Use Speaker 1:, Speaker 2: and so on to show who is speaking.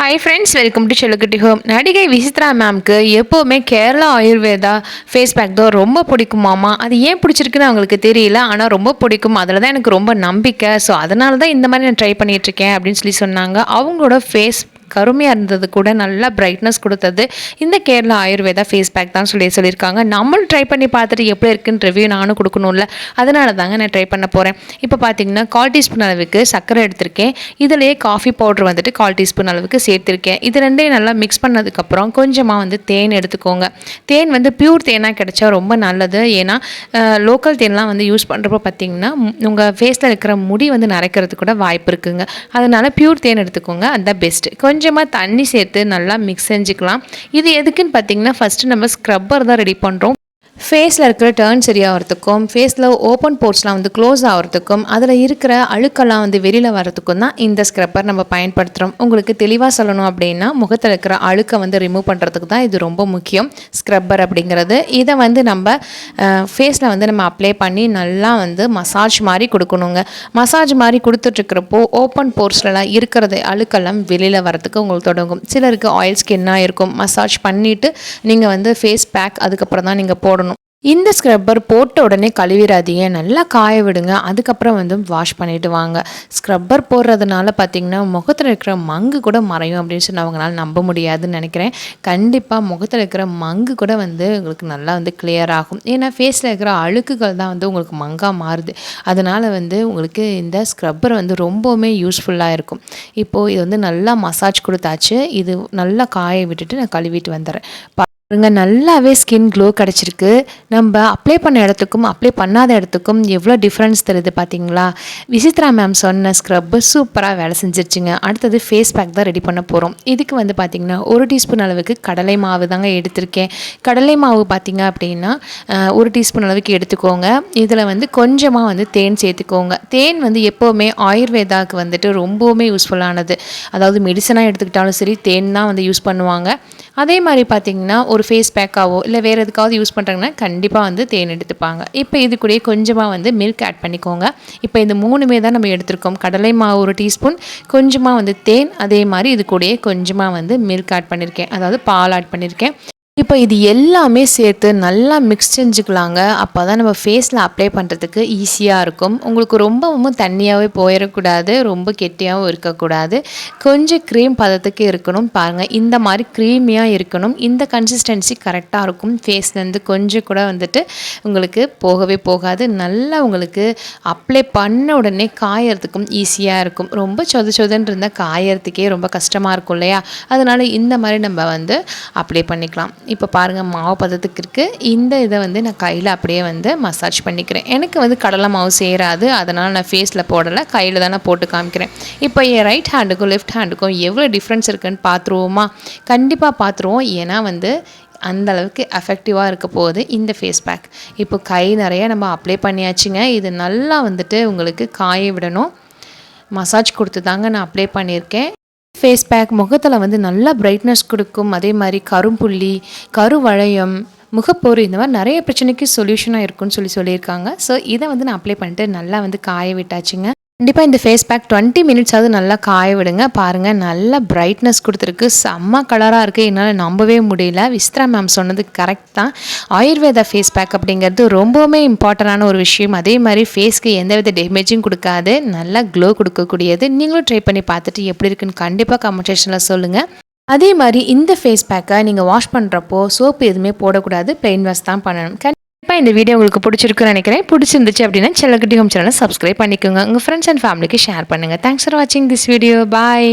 Speaker 1: Hi friends welcome to செல்லுக்குட்டி home நடிகை விசித்ரா மேம்க்கு எப்போவுமே கேரளா ஆயுர்வேதா ஃபேஸ் பேக் தான் ரொம்ப பிடிக்குமாமா அது ஏன் பிடிச்சிருக்குன்னு அவங்களுக்கு தெரியல. ஆனால் ரொம்ப பிடிக்கும். அதில் தான் எனக்கு ரொம்ப நம்பிக்கை. ஸோ அதனால தான் இந்த மாதிரி நான் ட்ரை பண்ணிகிட்ருக்கேன் அப்படின்னு சொல்லி சொன்னாங்க. அவங்களோட ஃபேஸ் கருமையாக இருந்தது கூட நல்லா பிரைட்னஸ் கொடுத்தது. இந்த கேரளா ஆயுர்வேதா ஃபேஸ் பேக் தான் சொல்லி சொல்லியிருக்காங்க. நம்மளும் ட்ரை பண்ணி பார்த்துட்டு எப்படி இருக்குன்னு ரிவ்யூ நானும் கொடுக்கணும்ல. அதனால தாங்க நான் ட்ரை பண்ண போகிறேன் இப்போ பார்த்தீங்கன்னா கால் டீஸ்பூன் அளவுக்கு சர்க்கரை எடுத்திருக்கேன். இதிலேயே காஃபி பவுடர் வந்துட்டு கால் டீஸ்பூன் அளவுக்கு சேர்த்துருக்கேன். இது ரெண்டையும் நல்லா மிக்ஸ் பண்ணதுக்கப்புறம் கொஞ்சமாக வந்து தேன் எடுத்துக்கோங்க. தேன் வந்து பியூர் தேனாக கிடைச்சா ரொம்ப நல்லது. ஏன்னா லோக்கல் தேன்லாம் வந்து யூஸ் பண்ணுறப்போ பார்த்தீங்கன்னா உங்கள் ஃபேஸில் இருக்கிற முடி வந்து நரைக்கிறதுக்கு கூட வாய்ப்பு இருக்குங்க. அதனால் பியூர் தேன் எடுத்துக்கோங்க. அதுதான் பெஸ்ட்டு கொஞ்சம் கொஞ்சமாக தண்ணி சேர்த்து நல்லா மிக்ஸ் செஞ்சுக்கலாம். இது எதுக்குன்னு பார்த்தீங்கன்னா ஃபஸ்ட்டு நம்ம ஸ்க்ரப்பர் தான் ரெடி பண்ணுறோம் ஃபேஸில் இருக்கிற டேர்ன் சரியாகிறதுக்கும் ஃபேஸில் ஓப்பன் போர்ட்ஸ்லாம் வந்து க்ளோஸ் ஆகிறதுக்கும் அதில் இருக்கிற அழுக்கெல்லாம் வந்து வெளியில் வரதுக்கும் தான் இந்த ஸ்க்ரப்பர் நம்ம பயன்படுத்துகிறோம் உங்களுக்கு தெளிவாக சொல்லணும் அப்படின்னா முகத்தில் இருக்கிற அழுக்கை வந்து ரிமூவ் பண்ணுறதுக்கு தான் இது ரொம்ப முக்கியம். ஸ்க்ரப்பர் அப்படிங்கிறது. இதை வந்து நம்ம ஃபேஸில் வந்து நம்ம அப்ளை பண்ணி நல்லா வந்து மசாஜ் மாதிரி கொடுக்கணுங்க. மசாஜ் மாதிரி கொடுத்துட்ருக்கிறப்போ ஓப்பன் போர்ட்ஸ்லலாம் இருக்கிறது அழுக்கெல்லாம் வெளியில் வரதுக்கு உங்களுக்கு தொடங்கும். சிலருக்கு ஆயில் ஸ்கின்னாக இருக்கும். மசாஜ் பண்ணிவிட்டு நீங்கள் வந்து ஃபேஸ் பேக் அதுக்கப்புறம் தான் நீங்கள் போடணும். இந்த ஸ்க்ரப்பர் போட்ட உடனே கழுவிடாதீங்க. நல்லா காய விடுங்க. அதுக்கப்புறம் வந்து வாஷ் பண்ணிட்டு வாங்க. ஸ்க்ரப்பர் போடுறதுனால பார்த்தீங்கன்னா முகத்தில் இருக்கிற மங்கு கூட மறையும் அப்படின்னு சொல்லி அவங்களால நம்ப முடியாதுன்னு நினைக்கிறேன். கண்டிப்பாக முகத்தில் இருக்கிற மங்கு கூட வந்து உங்களுக்கு நல்லா வந்து கிளியர் ஆகும். ஏன்னா ஃபேஸில் இருக்கிற அழுக்குகள் தான் வந்து உங்களுக்கு மங்காக மாறுது. அதனால் வந்து உங்களுக்கு இந்த ஸ்க்ரப்பர் வந்து ரொம்பவுமே யூஸ்ஃபுல்லாக இருக்கும். இப்போது இது வந்து நல்லா மசாஜ் கொடுத்தாச்சு. இது நல்லா காய விட்டுட்டு நான் கழுவிட்டு வந்துடுறேன். பாருங்க நல்லாவே ஸ்கின் க்ளோ கிடச்சிருக்கு. நம்ம அப்ளை பண்ண இடத்துக்கும் அப்ளை பண்ணாத இடத்துக்கும் எவ்வளோ டிஃப்ரென்ஸ் தெரியுது பார்த்தீங்களா விசித்ரா மேம் சொன்ன ஸ்க்ரப்பு சூப்பராக வேலை செஞ்சிருச்சுங்க. அடுத்தது ஃபேஸ் பேக் தான் ரெடி பண்ண போகிறோம் இதுக்கு வந்து பார்த்திங்கன்னா ஒரு டீஸ்பூன் அளவுக்கு கடலை மாவு தாங்க எடுத்திருக்கேன். கடலை மாவு பார்த்திங்க அப்படின்னா ஒரு டீஸ்பூன் அளவுக்கு எடுத்துக்கோங்க. இதில் வந்து கொஞ்சமாக வந்து தேன் சேர்த்துக்கோங்க. தேன் வந்து எப்போவுமே ஆயுர்வேதாவுக்கு வந்துட்டு ரொம்பவுமே யூஸ்ஃபுல்லானது அதாவது மெடிசனாக எடுத்துக்கிட்டாலும் சரி தேன் தான் வந்து யூஸ் பண்ணுவாங்க. அதே மாதிரி பார்த்திங்கன்னா ஒரு ஃபேஸ் பேக்காவோ இல்லை வேறு எதுக்காவது யூஸ் பண்ணுறாங்கன்னா கண்டிப்பாக வந்து தேன் எடுத்துப்பாங்க. இப்போ இது கூட கொஞ்சமாக வந்து மில்க் ஆட் பண்ணிக்கோங்க. இப்போ இந்த மூணுமே தான் நம்ம எடுத்திருக்கோம். கடலை மாவு ஒரு டீஸ்பூன் கொஞ்சமாக வந்து தேன் அதே மாதிரி இது கூட கொஞ்சமாக வந்து மில்க் ஆட் பண்ணியிருக்கேன் அதாவது பால் ஆட் பண்ணியிருக்கேன் இப்போ இது எல்லாமே சேர்த்து நல்லா மிக்ஸ் செஞ்சுக்கலாங்க. அப்போ தான் நம்ம ஃபேஸில் அப்ளை பண்ணுறதுக்கு ஈஸியாக இருக்கும். உங்களுக்கு ரொம்பவும் தண்ணியாகவே போயிடக்கூடாது ரொம்ப கெட்டியாகவும் இருக்கக்கூடாது. கொஞ்சம் க்ரீம் பதத்துக்கு இருக்கணும் பாருங்கள் இந்த மாதிரி க்ரீமியாக இருக்கணும். இந்த கன்சிஸ்டன்சி கரெக்டாக இருக்கும். ஃபேஸ்லேருந்து கொஞ்சம் கூட வந்துட்டு உங்களுக்கு போகவே போகாது. நல்லா உங்களுக்கு அப்ளை பண்ண உடனே காயறதுக்கும் ஈஸியாக இருக்கும். ரொம்ப சொத சொதன்னு இருந்தால் காயறதுக்கே ரொம்ப கஷ்டமாக இருக்கும் இல்லையா? அதனால் இந்த மாதிரி நம்ம வந்து அப்ளை பண்ணிக்கலாம். இப்போ பாருங்கள் மாவு பதத்துக்கு இருக்குது இந்த இதை வந்து நான் கையில் அப்படியே வந்து மசாஜ் பண்ணிக்கிறேன். எனக்கு வந்து கடலை மாவு சேராது. அதனால் நான் ஃபேஸில் போடலை. கையில் தான் நான் போட்டு காமிக்கிறேன். இப்போ என் ரைட் ஹேண்டுக்கும் லெஃப்ட் ஹேண்டுக்கும் எவ்வளோ டிஃப்ரென்ஸ் இருக்குன்னு பார்த்துருவோமா? கண்டிப்பாக பார்த்துருவோம். ஏன்னா வந்து அந்த அளவுக்கு எஃபெக்டிவாக இருக்க போகுது இந்த ஃபேஸ் பேக் இப்போ கை நிறைய நம்ம அப்ளை பண்ணியாச்சுங்க. இது நல்லா வந்துட்டு உங்களுக்கு காய விடணும். மசாஜ் கொடுத்து தாங்க நான் அப்ளை பண்ணியிருக்கேன். ஃபேஸ் பேக் முகத்தில் வந்து நல்லா பிரைட்னஸ் கொடுக்கும். அதே மாதிரி கரும்புள்ளி கருவளையம் முகப்போர் இந்த மாதிரி நிறைய பிரச்சனைக்கு சொல்யூஷனாக இருக்கும்னு சொல்லி சொல்லியிருக்காங்க. ஸோ இதை வந்து நான் அப்ளை பண்ணிட்டு நல்லா வந்து காய விட்டாச்சுங்க. கண்டிப்பாக இந்த ஃபேஸ் பேக் டுவெண்ட்டி மினிட்ஸாவது நல்லா காய விடுங்க. பாருங்கள் நல்லா பிரைட்னஸ் கொடுத்துருக்கு. செம்ம கலராக இருக்குது என்னால் நம்பவே முடியல. விஸ்த்ரா மேம் சொன்னது கரெக்ட் தான். ஆயுர்வேதா ஃபேஸ் பேக் அப்படிங்கிறது ரொம்பவுமே இம்பார்ட்டண்டான ஒரு விஷயம். அதே மாதிரி ஃபேஸ்க்கு எந்த வித டேமேஜும் கொடுக்காது. நல்லா க்ளோ கொடுக்கக்கூடியது. நீங்களும் ட்ரை பண்ணி பார்த்துட்டு எப்படி இருக்குன்னு கண்டிப்பாக கமெண்ட் செக்ஷனில் சொல்லுங்கள் அதே மாதிரி இந்த ஃபேஸ் பேக்கை நீங்கள் வாஷ் பண்ணுறப்போ சோப்பு எதுவுமே போடக்கூடாது. பிளெயின் வாஷ் தான் பண்ணணும். கண்டிப்பாக இந்த வீடியோ உங்களுக்கு பிடிச்சிருக்குன்னு நினைக்கிறேன். பிடிச்சிருந்துச்சு அப்படின்னா செல்லக்குட்டி ஹோம் சேனலை சப்ஸ்கிரைப் பண்ணிக்கோங்க. உங்கள் ஃப்ரெண்ட்ஸ் அண்ட் ஃபேமிலிக்கு ஷேர் பண்ணுங்கள் தேங்க்ஸ் ஃபார் வாட்சிங் திஸ் வீடியோ பாய்